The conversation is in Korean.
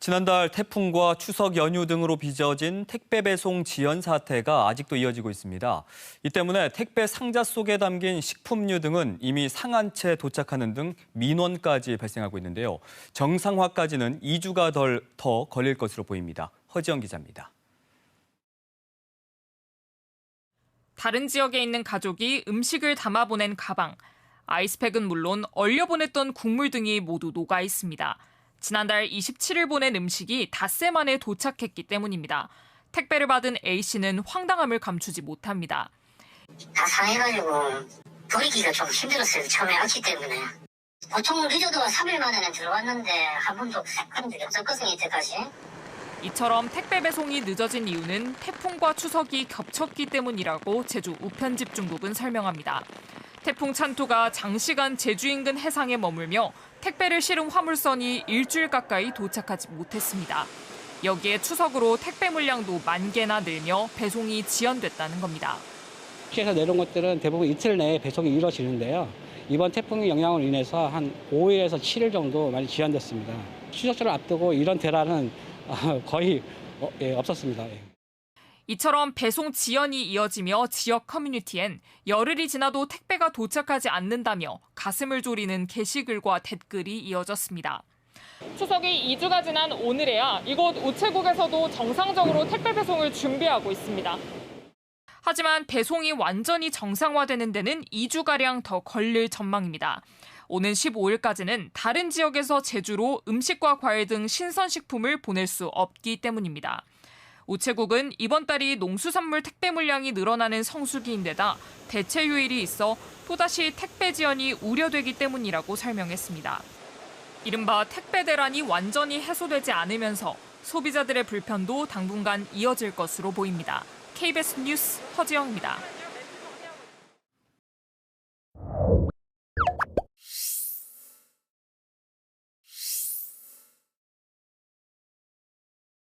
지난달 태풍과 추석 연휴 등으로 빚어진 택배 배송 지연 사태가 아직도 이어지고 있습니다. 이 때문에 택배 상자 속에 담긴 식품류 등은 이미 상한 채 도착하는 등 민원까지 발생하고 있는데요. 정상화까지는 2주가 덜 더 걸릴 것으로 보입니다. 허지영 기자입니다. 다른 지역에 있는 가족이 음식을 담아 보낸 가방, 아이스팩은 물론 얼려 보냈던 국물 등이 모두 녹아 있습니다. 지난달 27일 보낸 음식이 닷새 만에 도착했기 때문입니다. 택배를 받은 A 씨는 황당함을 감추지 못합니다. 다 상해가지고 버리기가 좀 힘들었어요. 처음에 왔기 때문에. 보통 늦어도 3일 만에는 들어왔는데 한 번도 그런 적이 없었거든요, 이때까지. 이처럼 택배 배송이 늦어진 이유는 태풍과 추석이 겹쳤기 때문이라고 제주 우편집 중국은 설명합니다. 태풍 찬토가 장시간 제주 인근 해상에 머물며 택배를 실은 화물선이 일주일 가까이 도착하지 못했습니다. 여기에 추석으로 택배 물량도 만 개나 늘며 배송이 지연됐다는 겁니다. 피해서 내려온 것들은 대부분 이틀 내에 배송이 이루어지는데요. 이번 태풍의 영향으로 인해서 한 5일에서 7일 정도 많이 지연됐습니다. 추석절을 앞두고 이런 대란은 어, 거의 어, 예, 없었습니다. 예. 이처럼 배송 지연이 이어지며 지역 커뮤니티엔 열흘이 지나도 택배가 도착하지 않는다며 가슴을 졸이는 게시글과 댓글이 이어졌습니다. 추석이 2주가 지난 오늘에야 이곳 우체국에서도 정상적으로 택배 배송을 준비하고 있습니다. 하지만 배송이 완전히 정상화되는 데는 2주가량 더 걸릴 전망입니다. 오는 15일까지는 다른 지역에서 제주로 음식과 과일 등 신선식품을 보낼 수 없기 때문입니다. 우체국은 이번 달이 농수산물 택배 물량이 늘어나는 성수기인데다 대체 휴일이 있어 또다시 택배 지연이 우려되기 때문이라고 설명했습니다. 이른바 택배 대란이 완전히 해소되지 않으면서 소비자들의 불편도 당분간 이어질 것으로 보입니다. KBS 뉴스 허지영입니다.